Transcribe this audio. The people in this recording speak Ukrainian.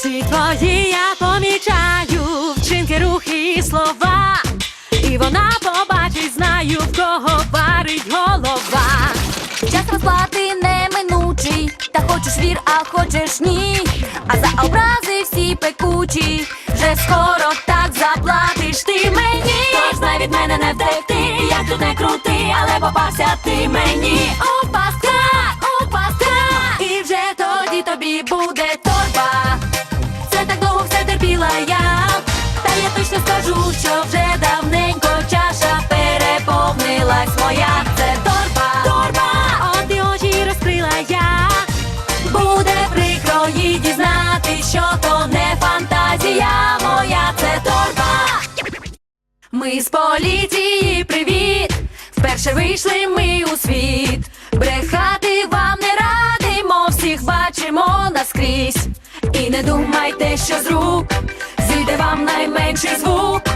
Всі твої я помічаю вчинки, рухи і слова. І вона побачить, знаю, в кого парить голова. Час розплати неминучий, та хочеш вір, а хочеш ні. А за образи всі пекучі, вже скоро так заплатиш ти мені. Тож знай від мене не втекти, як тут не крути, але попався ти мені. Опаска, опаска, і вже тоді тобі буде. Скажу, що вже давненько чаша переповнилась моя. Це торба, торба, от і очі розкрила я. Буде прикро їй дізнати, що то не фантазія моя, це торба. Ми з поліції, привіт! Вперше вийшли ми у світ. Брехати вам не радимо, всіх бачимо наскрізь. І не думайте, що з рук вам найменший звук.